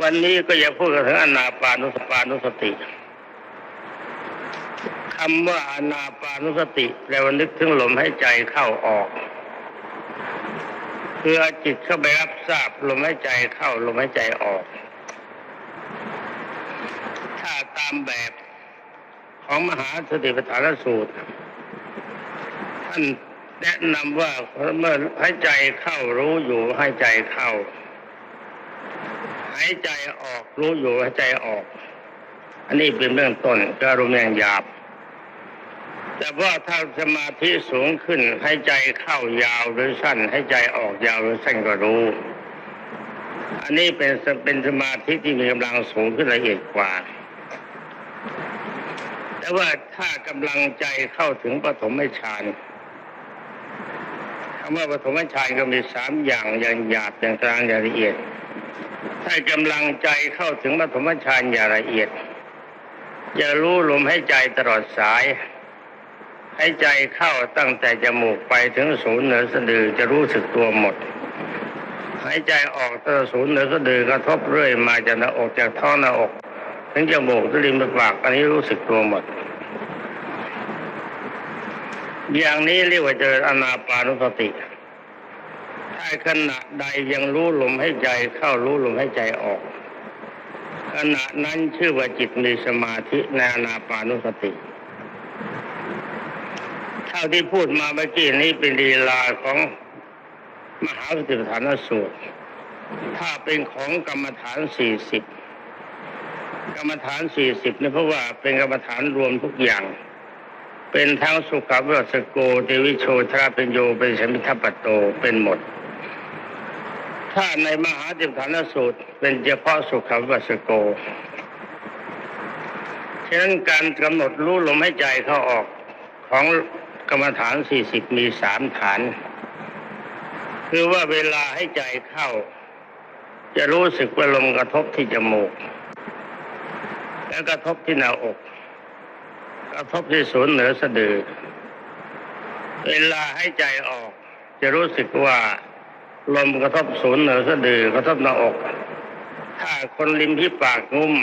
วันนี้ก็จะพูดถึงอนาปานุสปานุสติคำว่าอนาปานุสติแปลว่านึกถึงลมให้ใจเข้าออกคือเอจิตเข้าไปรับทราบลมให้ใจเข้าลมให้ใจออก ถ้าตามแบบของมหาสติปัฏฐานสูตร ท่านแนะนำว่าเมื่อให้ใจเข้ารู้อยู่ให้ใจเข้า หายใจออกรู้อยู่หายใจออก อันนี้เป็นเบื้องต้นก็อารมณ์อย่างหยาบ แต่ว่าถ้าสมาธิสูงขึ้นหายใจเข้ายาวหรือสั้นหายใจออกยาวหรือสั้นก็รู้ อันนี้เป็นเป็นสมาธิที่มีกำลังสูงขึ้นละเอียดกว่า แต่ว่าถ้ากำลังใจเข้าถึงปฐมฌานคำว่าปฐมฌานก็มีสามอย่างอย่างหยาบอย่างกลางอย่างละเอียด ถ้กำลังใจเข้าถึงปฐมฌานอย่างละเอียดจะรู้ลมให้ใจตลอดสาย ให้ใจเข้าตั้งแต่จมูกไปถึงศูนย์เหนือสะดือจะรู้สึกตัวหมด หายใจออกตั้งศูนย์เหนือสะดือกระทบเรื่อยมาจากหน้าอกจากท้องหน้าอก ถึงจมูกถึงริมปากอันนี้รู้สึกตัวหมด อย่างนี้เรียกว่าเจริญอนาปานุสติ ถ้ขณะใดยังรู้ลมให้ใจเข้ารู้ลมให้ใจออก ขณะนั้นชื่อว่าจิตมีสมาธิในอนาปานุสติ เท่าที่พูดมาเมื่อกี้นี้เป็นลีลาของมหาสติปัฏฐานสูตร ถ้าเป็นของกรรมฐานสี่สิบกรรมฐานสี่สิบนี่เพราะว่าเป็นกรรมฐานรวมทุกอย่าง เป็นทั้งสุขวิปัสสโกเทวิโชทราเป็นโยเป็นสมิทัปโตเป็นหมด ถ้าในมหาติปฐานสูตร เป็นเฉพาะสุขวัสโก ฉะนั้นการกำหนดรู้ลมให้ใจเข้าออกของกรรมฐานสี่สิบมีสามฐาน คือว่าเวลาให้ใจเข้า จะรู้สึกว่าลมกระทบที่จมูก แล้วกระทบที่หน้าอก กระทบที่ศูนย์เหนือสะดือ เวลาให้ใจออก จะรู้สึกว่า ลมกระทบศูนย์เหนือสะดือกระทบหน้าอก ถ้าคนริมที่ปากงุ้ม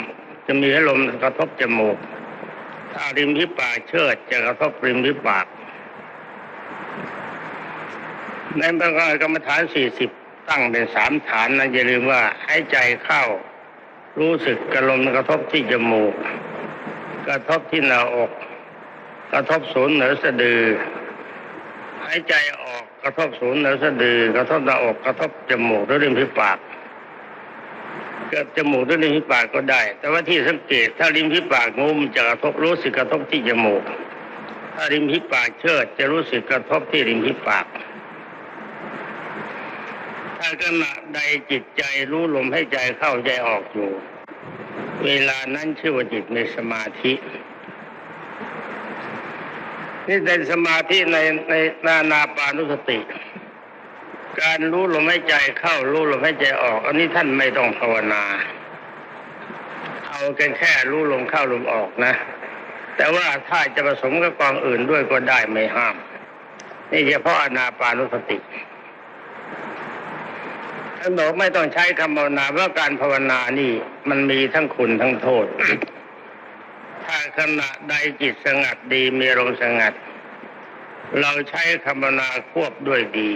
จะมีให้ลมกระทบจมูก ถ้าริมที่ปากเชิดจะกระทบริมที่ปาก ในบางกรรมฐานสี่สิบตั้งเป็นสามฐานนะอย่าลืมว่าให้ใจเข้า รู้สึกกระลมกระทบที่จมูก กระทบที่หน้าอก กระทบศูนย์เหนือสะดือหายใจออก กระทบศูนย์เหนือสะดือกระทบหน้าอกกระทบจมูกหรือริมฝีปากเกิดจมูกหรือริมฝีปากก็ได้ แต่ว่าที่สังเกตถ้าริมฝีปากงุ้มจะกระทบรู้สึกกระทบที่จมูก ถ้าริมฝีปากเชิดจะรู้สึกกระทบที่ริมฝีปากถ้าขณะใดจิตใจรู้ลมให้ใจเข้าใจออกอยู่ เวลานั้นชื่อว่าจิตในสมาธิ นี่เป็นสมาธิในในนานาปานุสติ การรู้ลมให้ใจเข้ารู้ลมให้ใจออก อันนี้ท่านไม่ต้องภาวนา เอากันแค่รู้ลมเข้าลมออกนะ แต่ว่าถ้าจะผสมกับกองอื่นด้วยก็ได้ไม่ห้าม นี่เฉพาะอนาปานุสติท่านบอกไม่ต้องใช้คำภาวนาเพราะการภาวนานี่ มันมีทั้งคุณทั้งโทษ ถ้าขณะใดจิตสงัดดีมีอารมสงัด เราใช้คำนาควบด้วยดี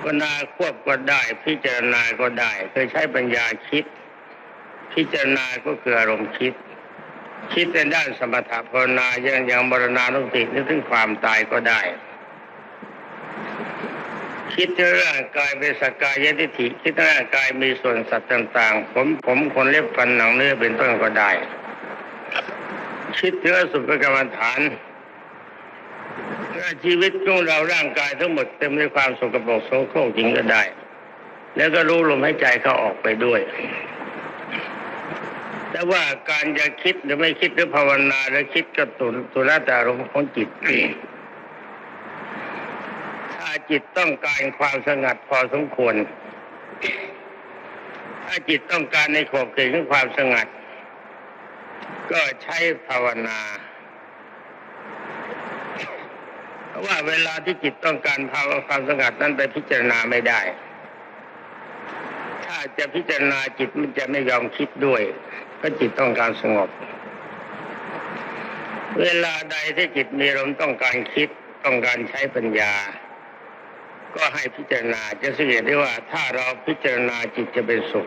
ภาวนาควบก็ได้ พิจารณาก็ได้เคยใช้ปัญญาคิด พิจารณาก็คืออารมณ์คิด คิดในด้านสมถะภาวนายังยังมรณานุสตินึกถึงความตายก็ได้ คิดถึงร่างกายเป็นสกกายทิฏฐิคิดถึงร่างกายมีส่วนสัตว์ต่าง ๆ ผมผมขนเล็บฟันหนังเนื้อเป็นต้นก็ได้ คิดถึงอสุภกรรมฐานชีวิตของเราร่างกายทั้งหมดเต็มด้วยความสกปรกโสโครกจริงก็ได้ แล้วก็รู้ลมหายใจเข้าออกไปด้วย แต่ว่าการจะคิดหรือไม่คิดหรือภาวนาหรือคิดกับตุตุลตารมของจิตถ้าจิตต้องการความสงัดพอสมควร ถ้าจิตต้องการในขอบเขตของความสงัด ก็ใช้ภาวนาเพราะว่าเวลาที่จิตต้องการภาวะความสงัดนั้นไปพิจารณาไม่ได้ ถ้าจะพิจารณาจิตมันจะไม่ยอมคิดด้วยเพราะจิตต้องการสงบ เวลาใดที่จิตมีลมต้องการคิดต้องการใช้ปัญญา ก็ให้พิจารณาจะสังเกตได้ว่าถ้าเราพิจารณาจิตจะเป็นสุข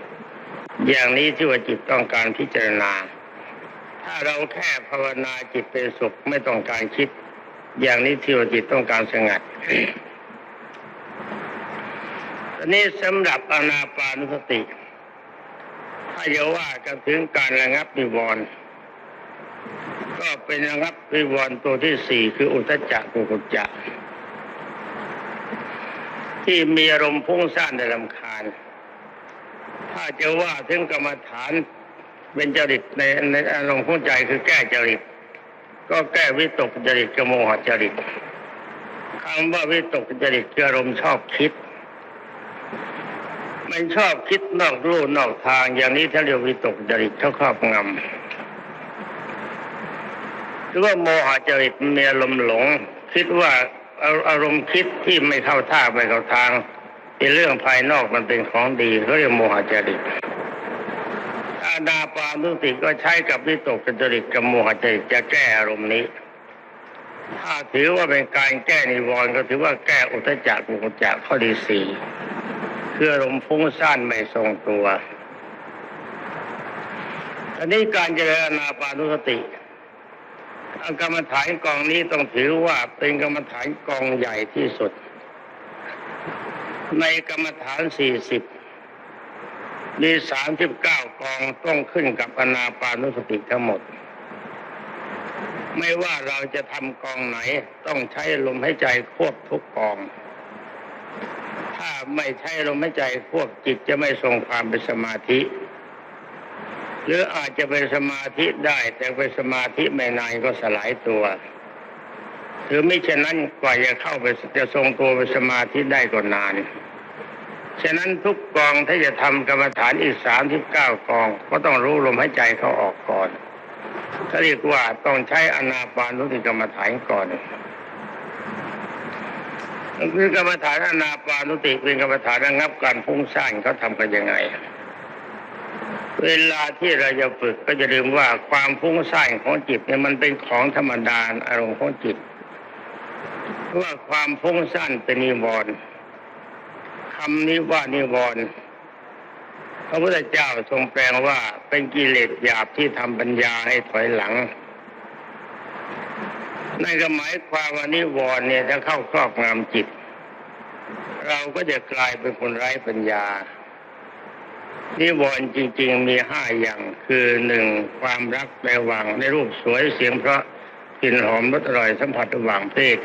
อย่างนี้ที่ว่าจิตต้องการพิจารณา ถ้าเราแค่ภาวนาจิตเป็นสุขไม่ต้องการคิด อย่างนี้ที่ว่าจิตต้องการสงัดอันนี้สำหรับอนาปานุสติ ถ้าจะว่ากันถึงการระงับนิวรณ์ก็เป็นระงับนิวรณ์ตัวที่สี่คืออุทจจะกุกุจจะที่มีอารมณ์พุ่งซ่านในลำคาญ ถ้าจะว่าถึงกรรมฐาน เป็นจริตในในอารมณ์ของใจคือแก้จริต ก็แก้วิตกจริตกับโมหจริตคำว่าวิตกจริตคืออารมณ์ชอบคิด มันชอบคิดนอกรูนอกทางอย่างนี้ถ้าเรียกวิตกจริตเขาครอบงำหรือว่าโมหจริตมีอารมณ์หลง คิดว่าอาอารมณ์คิดที่ไม่เข้าท่าไม่เข้าทางเป็นเรื่องภายนอกมันเป็นของดีเขาเรียกโมหจริต อาดาปานุสติก็ใช้กับวิตกจริตกับโมหจริตจะแก้อารมณ์นี้ ถ้าถือว่าเป็นการแก้นิวรณ์ก็ถือว่าแก้อุทจจะกุกุจจะข้อที่สี่คืออารมณ์ฟุ้งซ่านไม่ทรงตัวอันนี้การเจริญอานาปานุสติกรรมฐานกองนี้ต้องถือว่าเป็นกรรมฐานกองใหญ่ที่สุด ในกรรมฐานสี่สิบ มีสามสิบเก้ากองต้องขึ้นกับอนาปานุสติทั้งหมด ไม่ว่าเราจะทำกองไหน ต้องใช้ลมหายใจควบทุกกอง ถ้าไม่ใช้ลมหายใจควบจิตจะไม่ทรงความเป็นสมาธิ หรืออาจจะเป็นสมาธิได้แต่เป็นสมาธิไม่นานก็สลายตัว หรือไม่เช่นนั้นกว่าจะเข้าไปจะทรงตัวเป็นสมาธิได้ก็นาน ฉะนั้นทุกกองถ้าจะทำกรรมฐานอีกสามสิบเก้ากอง ก็ต้องรู้ลมหายใจเขาออกก่อนเขาเรียกว่าต้องใช้อนาปานุสติกรรมฐานก่อนคือกรรมฐานอนาปานุสติเป็นกรรมฐานระงับการพุ่งสร้างเขาทำกันยังไง เวลาที่เราจะฝึกก็จะลืมว่าความพุ่งสร้างของจิตเนี่ยมันเป็นของธรรมดาอารมณ์ของจิตว่าความพุ่งสั้นเป็นนิวรณ์ คำนี้ว่านิวรณ์พระพุทธเจ้าทรงแปลว่าเป็นกิเลสหยาบที่ทำปัญญาให้ถอยหลังนั่นก็หมายความว่านิวรณ์เนี่ยถ้าเข้าครอบงำจิต เราก็จะกลายเป็นคนไร้ปัญญา นิวรณ์จริง ๆ มีห้าอย่างคือหนึ่งความรักในหวังในรูปสวยเสียงเพราะกลิ่นหอมรสอร่อยสัมผัสระหว่างเพศ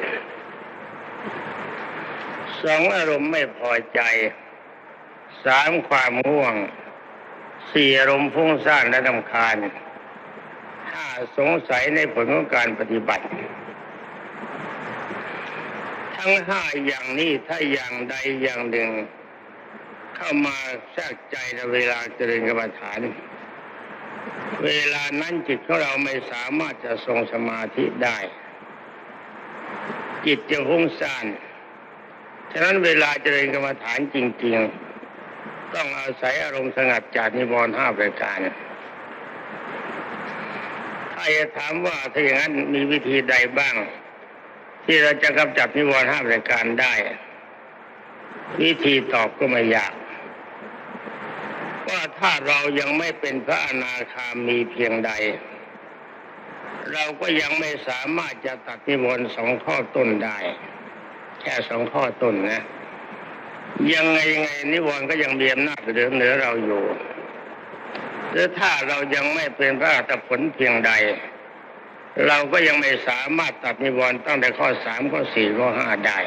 สองอารมณ์ไม่พอใจสามความง่วงสี่อารมณ์ฟุ้งซ่านและลำคาญห้าสงสัยในผลของการปฏิบัติ ทั้งห้าอย่างนี้ถ้าอย่างใดอย่างหนึ่ง เข้ามาแทรกใจในเวลาเจริญกรรมฐาน เวลานั้นจิตของเราไม่สามารถจะทรงสมาธิได้ จิตจะฟุ้งซ่าน ฉะนั้นเวลาเจริญกรรมฐานจริง ๆ ต้องอาศัยอารมณ์สงัดจากนิวรณ์ห้าประการถ้าจะถามว่าถ้าอย่างนั้นมีวิธีใดบ้าง ที่เราจะกำจัดนิวรณ์ห้าประการได้ วิธีตอบก็ไม่ยากว่าถ้าเรายังไม่เป็นพระอนาคามีเพียงใด เราก็ยังไม่สามารถจะตัดนิวรณ์สองข้อต้นได้ แค่สองข้อต้นนะยังไงยังไงนิวรณ์ก็ยังมีอำนาจเหนือเหนือเราอยู่หรือถ้าเรายังไม่เป็นพระอัตผลเพียงใด เราก็ยังไม่สามารถตัดนิวรณ์ตั้งแต่ข้อสามข้อสี่ข้อห้าได้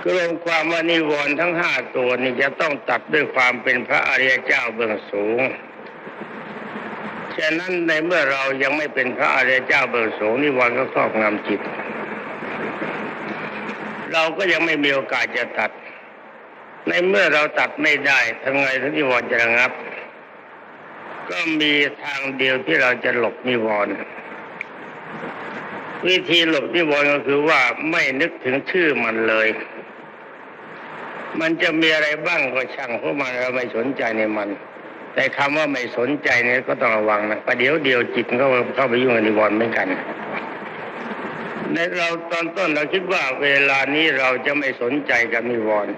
คือรวมความว่านิวรณ์ทั้งห้าตัวนี้จะต้องตัดด้วยความเป็นพระอริยเจ้าเบื้องสูงฉะนั้นในเมื่อเรายังไม่เป็นพระอริยเจ้าเบื้องสูงนิวรณ์ก็ครอบงำจิต เราก็ยังไม่มีโอกาสจะตัด ในเมื่อเราตัดไม่ได้ทำไงถึงนิวรณ์จะระงับ ก็มีทางเดียวที่เราจะหลบนิวรณ์วิธีหลบนิวรณ์ก็คือว่าไม่นึกถึงชื่อมันเลย มันจะมีอะไรบ้างก็ช่างเพราะมันเราไม่สนใจในมัน แต่คำว่าไม่สนใจเนี่ยก็ต้องระวังนะประเดี๋ยวเดียวจิตก็เข้าไปยุ่งกับนิวรณ์เหมือนกัน ในเราตอนต้นเราคิดว่าเวลานี้เราจะไม่สนใจกับนิวรณ์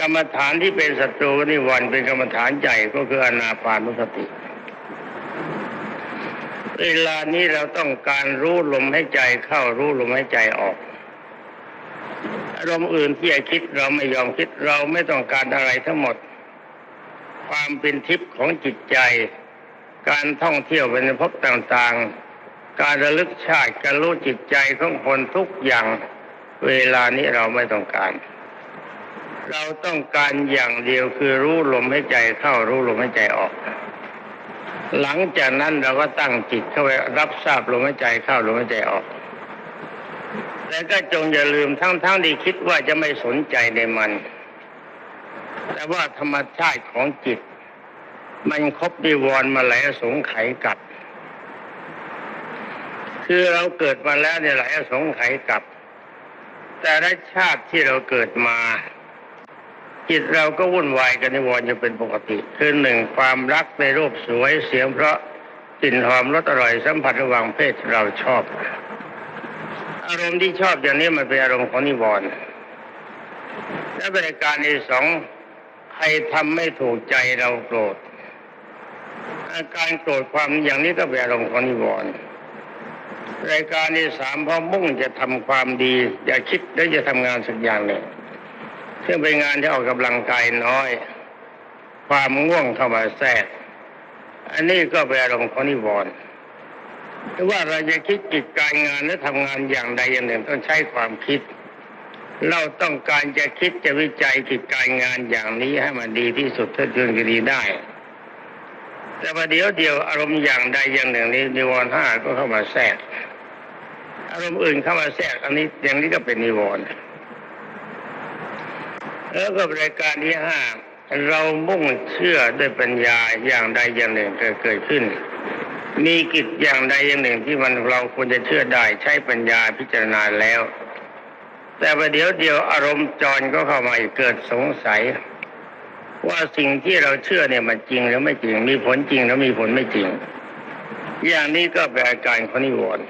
กรรมฐานที่เป็นศัตรูกับนิวรณ์เป็นกรรมฐานใหญ่ก็คืออนาปานุสติ เวลานี้เราต้องการรู้ลมให้ใจเข้ารู้ลมให้ใจออกอารมณ์อื่นที่จะคิดเราไม่ยอมคิดเราไม่ต้องการอะไรทั้งหมด ความเป็นทิพย์ของจิตใจ การท่องเที่ยวไปในภพต่างๆ การระลึกชาติการรู้จิตใจของคนทุกอย่างเวลานี้เราไม่ต้องการ เราต้องการอย่างเดียวคือรู้ลมให้ใจเข้ารู้ลมให้ใจออก หลังจากนั้นเราก็ตั้งจิตเข้าไปรับทราบลมหายใจเข้าลมหายใจออกแต่ก็จงอย่าลืมทั้งๆทที่คิดว่าจะไม่สนใจในมัน แต่ว่าธรรมชาติของจิต มันครบนิวรมาหลายสงไขยกับ คือเราเกิดมาแล้วเนี่ยหลายอสงไขยกับ แต่ละชาติที่เราเกิดมา จิตเราก็วุ่นวายกันนิวรณ์จะเป็นปกติ คือหนึ่งความรักในรูปสวยเสียงเพราะกลิ่นหอมรสอร่อยสัมผัสระหว่างเพศเราชอบ อารมณ์ที่ชอบอย่างนี้มันเป็นอารมณ์ของนิวรณ์และบริการที่สองใครทำไม่ถูกใจเราโกรธอาการโกรธความอย่างนี้ก็เป็นอารมณ์ของนิวรณ์ รายการที่สามพอมุ่งจะทำความดี อย่าคิดแล้วจะทำงานสักอย่างหนึ่งซึ่งเป็นงานที่ออกกำลังกายน้อย ความง่วงเข้ามาแทรก อันนี้ก็เป็นอารมณ์ของนิวรณ์แต่ว่าเราจะคิดกิจการงานและทำงานอย่างใดอย่างหนึ่งต้องใช้ความคิด เราต้องการจะคิดจะวิจัยกิจการงานอย่างนี้ให้มันดีที่สุดเท่าที่จะดีได้ แต่ประเดี๋ยวเดียวอารมณ์อย่างใดอย่างหนึ่งนี้นิวรณ์ห้าก็เข้ามาแทรก อารมณ์อื่นเข้ามาแทรก อันนี้อย่างนี้ก็เป็นนิวรณ์แล้วก็รายการที่ห้าเรามุ่งเชื่อด้วยปัญญาอย่างใดอย่างหนึ่งเกิดเกิดขึ้น มีกิจอย่างใดอย่างหนึ่งที่มันเราควรจะเชื่อได้ใช้ปัญญาพิจารณาแล้ว แต่ประเดี๋ยวเดียวอารมณ์จรก็เข้ามาเกิดสงสัย ว่าสิ่งที่เราเชื่อเนี่ยมันจริงหรือไม่จริง มีผลจริงหรือมีผลไม่จริง อย่างนี้ก็เป็นอาการของนิวรณ์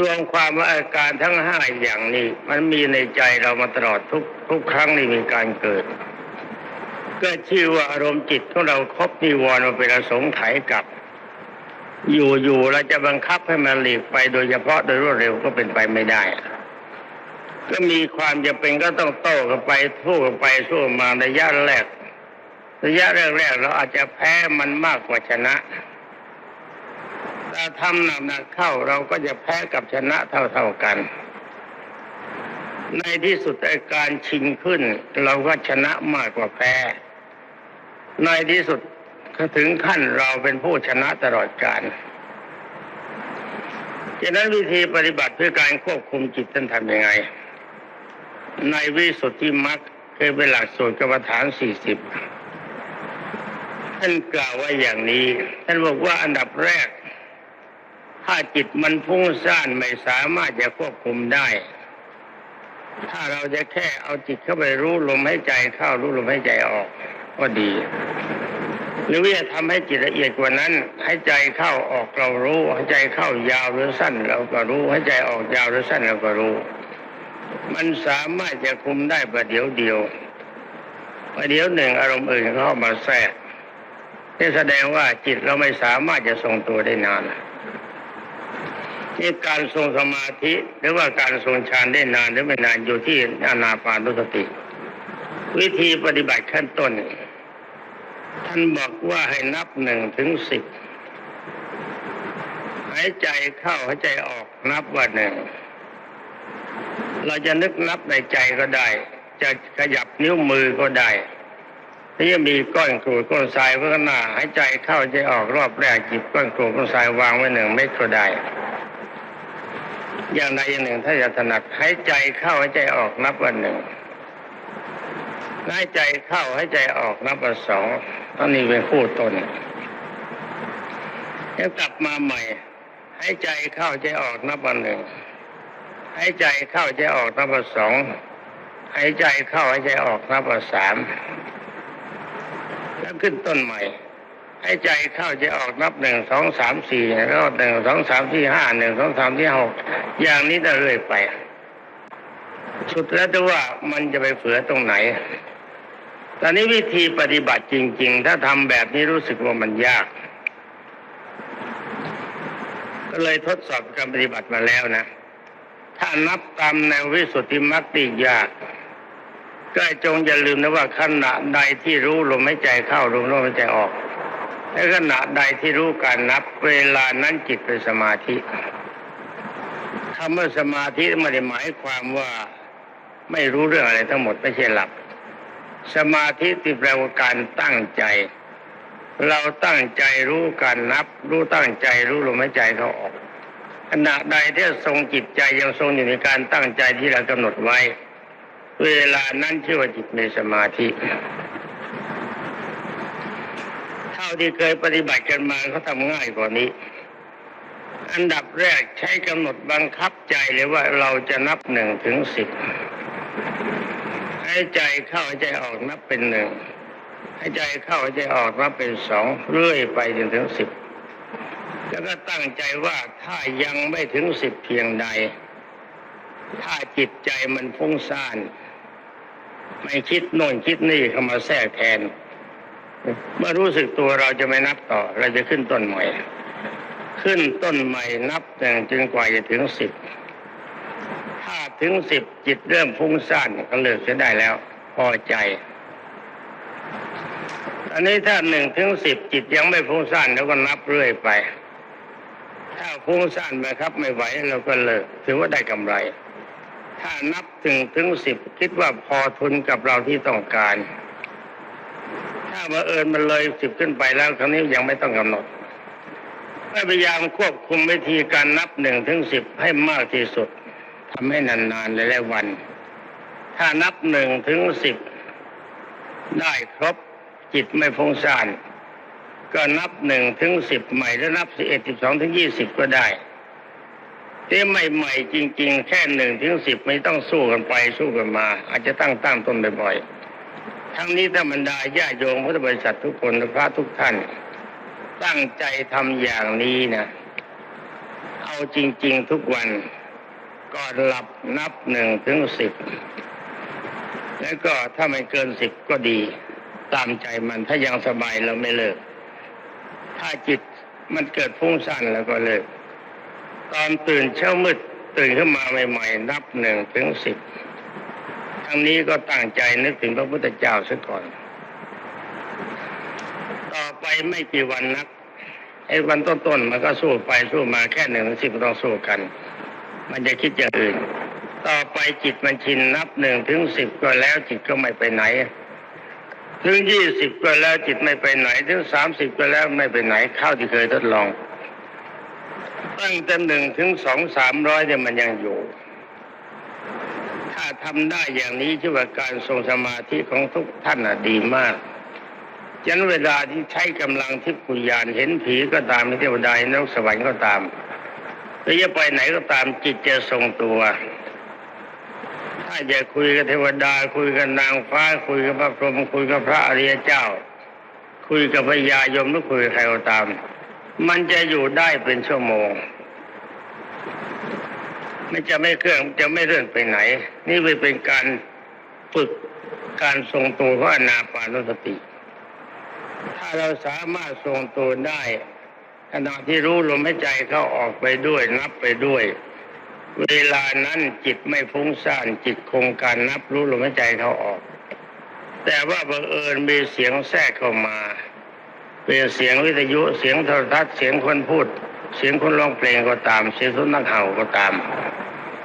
รวมความว่าอาการทั้งห้าอย่างนี้ มันมีในใจเรามาตลอดทุกทุกครั้งที่มีการเกิด ก็ชื่อว่าอารมณ์จิตของเราครบนิวรณ์มาเป็นอสงไขยกับ อยู่ๆเราจะบังคับให้มันหลีกไปโดยเฉพาะโดยรวดเร็วก็เป็นไปไม่ได้ ก็มีความจะเป็นก็ต้องโต้กันไปสู้กันไปสู้มาระยะแรก ระยะแรกๆเราอาจจะแพ้มันมากกว่าชนะถ้าทำหนักๆเข้าเราก็จะแพ้กับชนะเท่าๆกัน ในที่สุดอการชิงขึ้น เราก็ชนะมากกว่าแพ้ ในที่สุดก็ถึงขั้นเราเป็นผู้ชนะตลอดกาลฉะนั้นวิธีปฏิบัติเพื่อการควบคุมจิตท่านทำยังไง ในวิสุทธิมรรคเคยเป็นหลักสูตรกรรมฐานสี่สิบท่านกล่าวว่าอย่างนี้ ท่านบอกว่าอันดับแรก ถ้าจิตมันฟุ้งซ่านไม่สามารถจะควบคุมได้ ถ้าเราจะแค่เอาจิตเข้าไปรู้ลมให้ใจเข้ารู้ลมให้ใจออก ก็ดี หรือว่าทำให้จิตละเอียดกว่านั้น ให้ใจเข้าออกเรารู้ให้ใจเข้ายาวหรือสั้นเราก็รู้ให้ใจออกยาวหรือสั้นเราก็รู้ มันสามารถจะคุมได้ประเดี๋ยวเดียวประเดี๋ยวหนึ่งอารมณ์อื่นเข้ามาแทรกนี่แสดงว่าจิตเราไม่สามารถจะทรงตัวได้นานนี่การทรงสมาธิ หรือว่าการทรงฌานได้นานหรือไม่นานอยู่ที่อานาปานุสติ วิธีปฏิบัติขั้นต้น ท่านบอกว่าให้นับหนึ่งถึงสิบหายใจเข้าหายใจออกนับว่าหนึ่ง เราจะนึกนับในใจก็ได้ จะขยับนิ้วมือก็ได้ที่จะมีก้อนกรวดก้อนทรายไว้ข้างหน้าหายใจเข้าใจออกรอบแรกจิบก้อนกรวดก้อนทรายวางไว้หนึ่งเม็ดก็ได้ อย่างใดอย่างหนึ่งถ้าจะถนัดหายใจเข้าหายใจออกนับวันหนึ่งหายใจเข้าหายใจออกนับวันสองตอนนี้เป็นคู่ตนแล้วกลับมาใหม่หายใจเข้าใจออกนับวันหนึ่ง หายใจเข้าใจออกนับวันสองหายใจเข้าหายใจออกนับว่าสามแล้วขึ้นต้นใหม่หายใจเข้าใจออกนับหนึ่งสองสามสี่แล้วหนึ่งสองสามที่ห้าหนึ่งสองสามที่หกอย่างนี้จะเรื่อยไป สุดแล้วแต่ว่ามันจะไปเฝือตรงไหน ตอนนี้วิธีปฏิบัติจริง ๆ ถ้าทำแบบนี้รู้สึกว่ามันยาก ก็เลยทดสอบการปฏิบัติมาแล้วนะ ถ้านับตามแนววิสุทธิมรรคติยากก็จงอย่าลืมนะว่าขณะใดที่รู้ลมหายใจเข้าลมลมหายใจออกและขณะใดที่รู้การนับเวลานั้นจิตเป็นสมาธิคำว่าสมาธิไม่ได้หมายความว่าไม่รู้เรื่องอะไรทั้งหมดไม่ใช่หลับ สมาธิที่แปลว่าการตั้งใจ เราตั้งใจรู้การนับ รู้ตั้งใจรู้ลมหายใจเขาออก ขณะใดที่ทรงจิตใจยังทรงอยู่ในการตั้งใจที่เรากำหนดไว้ เวลานั้นชื่อว่าจิตมีสมาธิ เท่าที่เคยปฏิบัติกันมาเขาทำง่ายกว่านี้ อันดับแรกใช้กำหนดบังคับใจเลยว่าเราจะนับหนึ่งถึงสิบให้ใจเข้าใจออกนับเป็นหนึ่งให้ใจเข้าใจออกนับเป็นสองเรื่อยไปจนถึงสิบ แล้วก็ตั้งใจว่าถ้ายังไม่ถึงสิบเพียงใด ถ้าจิตใจมันฟุ้งซ่าน ไม่คิดโน่นคิดนี่เข้ามาแทรกแทน เมื่อรู้สึกตัวเราจะไม่นับต่อ เราจะขึ้นต้นใหม่ ขึ้นต้นใหม่นับหนึ่งจนกว่าจะถึงสิบถ้าถึงสิบจิตเริ่มฟุ้งซ่านก็เลิกจะได้แล้ว พอใจอันนี้ถ้าหนึ่งถึงสิบจิตยังไม่ฟุ้งซ่านแล้วก็นับเรื่อยไป ถ้าฟุ้งซ่านไปครับ ไม่ไหวเราก็เลิกถือว่าได้กำไร ถ้านับถึงถึงสิบคิดว่าพอทุนกับเราที่ต้องการ ถ้ามาเอิญมันเลยสิบขึ้นไปแล้วครั้นี้ยังไม่ต้องกำหนดพยายามควบคุมวิธีการนับหนึ่งถึงสิบให้มากที่สุดทำให้นานๆหลายๆวัน ถ้านับหนึ่งถึงสิบได้ครบจิตไม่ฟุ้งซ่าน ก็นับหนึ่งถึงสิบใหม่แล้วนับสิบเอ็ดสิบสองถึงยี่สิบก็ได้ที่ไม่ใหม่จริง ๆ แค่หนึ่งถึงสิบไม่ต้องสู้กันไปสู้กันมา อาจจะตั้งตั้งต้นบ่อยๆทั้งนี้ถ้าบรรดาญาโยมพุทธบริษัททุกคนพระทุกท่าน ตั้งใจทำอย่างนี้นะเอาจริง ๆ ทุกวันก่อนหลับนับหนึ่งถึงสิบแล้วก็ถ้าไม่เกินสิบก็ดี ตามใจมันถ้ายังสบายเราไม่เลิก ถ้าจิตมันเกิดฟุ้งซ่านแล้วก็เลิกตอนตื่นเช้ามืดตื่นขึ้นมาใหม่ๆ นับหนึ่งถึงสิบทั้งนี้ก็ตั้งใจนึกถึงพระพุทธเจ้าซะก่อน ต่อไปไม่กี่วันนักไอ้วันต้นๆมันก็สู้ไปสู้มาแค่หนึ่งถึงสิบต้องสู้กัน มันจะคิดอย่างอื่น ต่อไปจิตมันชินนับหนึ่งถึงสิบก็แล้วจิตก็ไม่ไปไหน ถึงยี่สิบก็แล้วจิตไม่ไปไหน ถึงสามสิบก็แล้วไม่ไปไหนเข้าที่เคยทดลอง ตั้งแต่หนึ่งถึงสองสามร้อยเนี่ยมันยังอยู่ ถ้าทำได้อย่างนี้ชื่อว่าการทรงสมาธิของทุกท่านน่ะดีมากฉันเวลาที่ใช้กำลังทิพยานเห็นผีก็ตามเห็นเทวดาเห็นนกสวรรค์ก็ตามหรือจะไปไหนก็ตามจิตจะทรงตัว จะคุยกับเทวดา คุยกับนางฟ้า คุยกับพระพรหมคุยกับพระอริยเจ้า คุยกับพญายมหรือคุยกับใครก็ตาม มันจะอยู่ได้เป็นชั่วโมงไม่จะไม่เคลื่อนจะไม่เลื่อนไปไหน นี่เป็นการฝึกการทรงตัวของอนาปานสติ ถ้าเราสามารถทรงตัวได้ขณะที่รู้ลมหายใจเข้าออกไปด้วยนับไปด้วย เวลานั้นจิตไม่ฟุ้งซ่านจิตคงการนับรู้ลมหายใจเขาออก แต่ว่าบังเอิญมีเสียงแทรกเข้ามา เป็นเสียงวิทยุเสียงโทรทัศน์เสียงคนพูด เสียงคนร้องเพลงก็ตาม เสียงสุนัขเห่าก็ตาม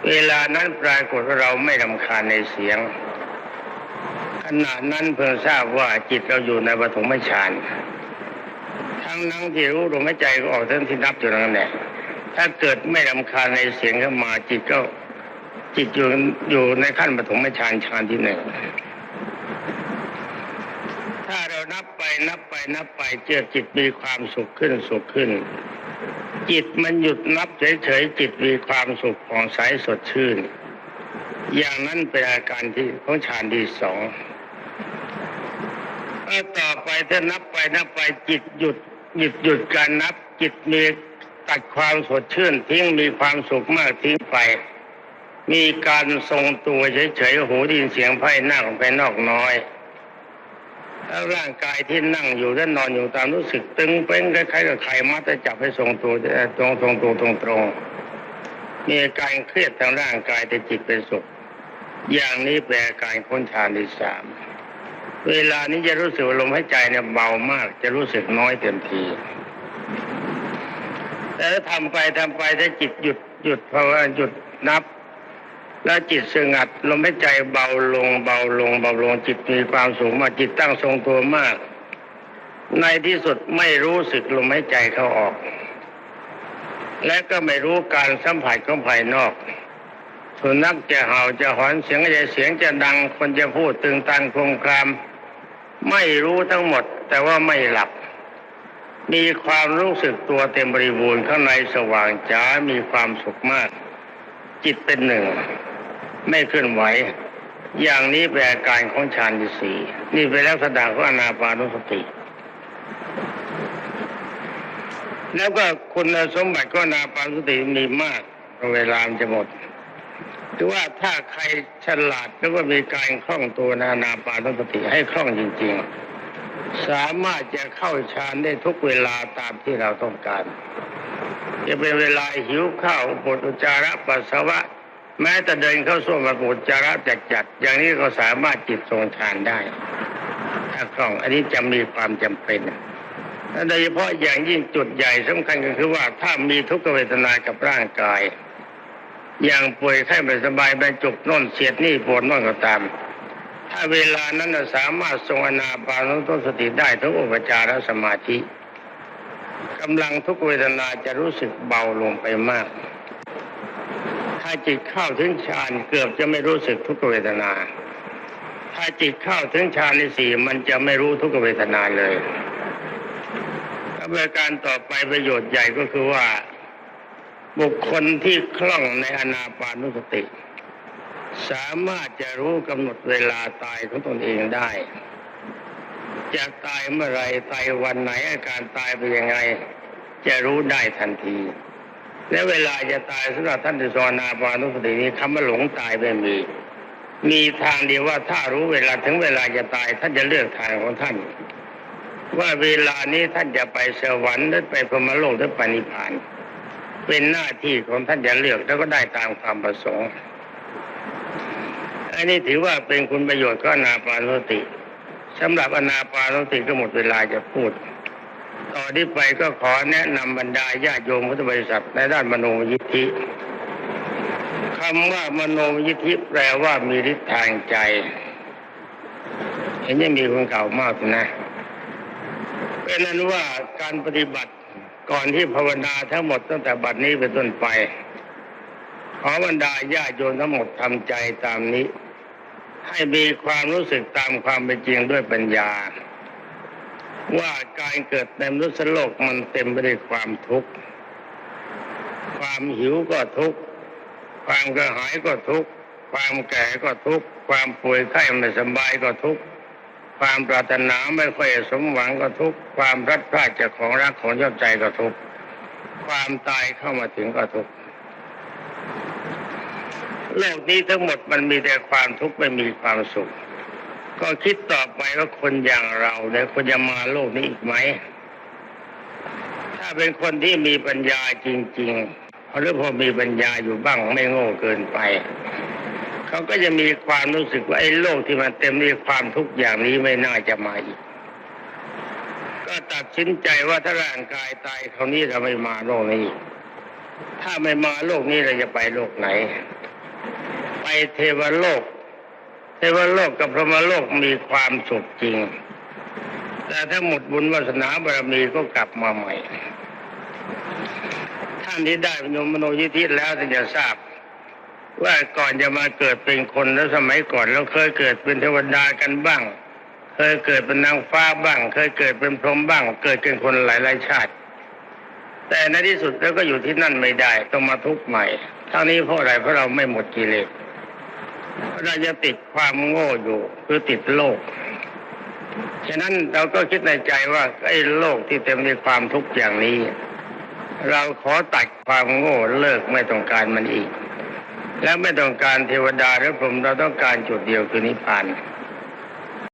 เวลานั้นปรากฏว่าเราไม่รำคาญในเสียงขณะนั้นเพิ่งทราบว่าจิตเราอยู่ในปฐมฌานทั้งนั้นที่รู้ลมหายใจก็ออกทั้งที่นับอยู่นั่นแหละ ถ้าเกิดไม่รำคาญในเสียงเข้ามาจิตก็จิตอยู่อยู่ในขั้นปฐมฌานฌานที่หนึ่งถ้าเรานับไปนับไปนับไปเจอจิตมีความสุขขึ้นสุขขึ้น จิตมันหยุดนับเฉยๆจิตมีความสุขของใสสดชื่น อย่างนั้นเป็นอาการที่ของฌานที่สองแล้วต่อไปถ้านับไปนับไปจิตหยุดหยุดหยุดการนับจิตมี ตัดความสดชื่นทิ้งมีความสุขมากทิ้งไป มีการทรงตัวเฉยๆหูดินเสียงไพ่นั่งไปนอกน้อยแล้วร่างกายที่นั่งอยู่และนอนอยู่ตามรู้สึกตึงเป็นคล้ายๆกับใครมัดจะจับให้ทรงตัวจ่อตรงทรงตัวตรงตรงมีอาการเครียดทางร่างกายแต่จิตเป็นสุข อย่างนี้แปลการค้นฌานที่สามเวลานี้จะรู้สึกลมหายใจเนี่ยเบามาก จะรู้สึกน้อยเต็มที แต่ถ้าทำไปทำไปถ้าจิตหยุดหยุดเพราะว่าหยุดนับ แล้วจิตสงัดลมหายใจเบาลงเบาลงเบาลงจิตมีความสูงมากจิตตั้งทรงตัวมาก ในที่สุดไม่รู้สึกลมหายใจเข้าออก และก็ไม่รู้การสัมผัสของภายนอกสุนัขจะเห่าจะหอนเสียงจะเสียงจะดัง คนจะพูดตึงตันครมคราม ไม่รู้ทั้งหมด แต่ว่าไม่หลับ มีความรู้สึกตัวเต็มบริบูรณ์ข้างในสว่างจ้ามีความสุขมาก จิตเป็นหนึ่ง ไม่เคลื่อนไหว อย่างนี้เป็นอาการของฌานที่สี่นี่เป็นลักษณะของอนาปานุสติ แล้วก็คุณสมบัติของอนาปานุสติมีมากเวลามจะหมดถือว่าถ้าใครฉลาดแล้วก็มีการคล่องตัวนอนาปานุสติให้คล่องจริง ๆ สามารถจะเข้าฌานได้ทุกเวลาตามที่เราต้องการ จะเป็นเวลาหิวข้าวปวดอุจจาระปัสสาวะ แม้แต่เดินเข้าส้วมมาปวดอุจจาระจัดจัดๆอย่างนี้ก็สามารถจิตทรงฌานได้ถ้าคล่องอันนี้จะมีความจำเป็นโดยเฉพาะอย่างยิ่งจุดใหญ่สำคัญก็คือว่าถ้ามีทุกขเวทนากับร่างกาย อย่างป่วยไข้ไม่สบายบรรจุกน่นเสียดนี่ปวดน่นก็ตาม ถ้าเวลานั้นสามารถทรงอนาปานุสติได้ทั้งอุปจารสมาธิกำลังทุกเวทนาจะรู้สึกเบาลงไปมาก ถ้าจิตเข้าถึงฌานเกือบจะไม่รู้สึกทุกเวทนา ถ้าจิตเข้าถึงฌานในสี่มันจะไม่รู้ทุกเวทนาเลยและประการต่อไปประโยชน์ใหญ่ก็คือว่า บุคคลที่คล่องในอนาปานุสติ สามารถจะรู้กำหนดเวลาตายของตนเองได้ จะตายเมื่อไรตายวันไหนอาการตายเป็นยังไง จะรู้ได้ทันที และเวลาจะตายสำหรับท่านที่สอนนาปานุสตินี้คำว่าหลงตายไม่มี มีทางเดียวว่าถ้ารู้เวลาถึงเวลาจะตายท่านจะเลือกทางของท่าน ว่าเวลานี้ท่านจะไปสวรรค์หรือไปพรหมโลกหรือไปนิพพาน เป็นหน้าที่ของท่านจะเลือกแล้วก็ได้ตามความประสงค์ อันนี้ถือว่าเป็นคุณประโยชน์ก็อนาปานสติสำหรับอนาปานสติก็หมดเวลาจะพูดต่อที่ไปก็ขอแนะนำบรรดาญาโยมพุทธบริษัทในด้านมโนยิทธิคำว่ามโนยิทธิแปลว่ามีฤทธิ์ทางใจ เห็นยังมีคนเก่ามากนะเป็นนั้นว่าการปฏิบัติก่อนที่ภาวนาทั้งหมดตั้งแต่บัดนี้เป็นต้นไป ขอบรรดาญาโยมทั้งหมดทำใจตามนี้ ให้มีความรู้สึกตามความเป็นจริงด้วยปัญญา ว่าการเกิดในมนุษย์โลกมันเต็มไปด้วยความทุกข์ความหิวก็ทุกข์ความกระหายก็ทุกข์ความแก่ก็ทุกข์ความป่วยไข้ไม่สบายก็ทุกข์ความปรารถนาไม่ค่อยสมหวังก็ทุกข์ความรัดพลาดจากของรักของชอบใจก็ทุกข์ความตายเข้ามาถึงก็ทุกข์ โลกนี้ทั้งหมดมันมีแต่ความทุกข์ไม่มีความสุข ก็คิดต่อไปว่าคนอย่างเราเนี่ยควรจะมาโลกนี้อีกไหม ถ้าเป็นคนที่มีปัญญาจริงๆหรือพอมีปัญญาอยู่บ้างไม่โง่เกินไปเขาก็จะมีความรู้สึกว่าไอ้โลกที่มันเต็มด้วยความทุกข์อย่างนี้ไม่น่าจะมาอีก ก็ตัดสินใจว่าถ้าร่างกายตายคราวนี้เราไม่มาโลกนี้ ถ้าไม่มาโลกนี้เราจะไปโลกไหน ไปเทวโลก เทวโลกกับพรหมโลกมีความสุขจริง แต่ถ้าหมดบุญวาสนาบารมีก็กลับมาใหม่ ท่านที่ได้ปโยมโนยิทธิแล้วท่านจะทราบ ว่าก่อนจะมาเกิดเป็นคนแล้วสมัยก่อนเราเคยเกิดเป็นเทวดากันบ้าง เคยเกิดเป็นนางฟ้าบ้าง เคยเกิดเป็นพรหมบ้าง เกิดเป็นคนหลายๆชาติ แต่ในที่สุดแล้วก็อยู่ที่นั่นไม่ได้ต้องมาทุกข์ใหม่ ทั้งนี้เพราะอะไรเพราะเราไม่หมดกิเลสเราจะติดความโง่อยู่คือติดโลก ฉะนั้นเราก็คิดในใจว่าไอ้โลกที่เต็มด้วยความทุกข์อย่างนี้ เราขอตัดความโง่เลิกไม่ต้องการมันอีก และไม่ต้องการเทวดาหรือผมเราต้องการจุดเดียวคือนิพพาน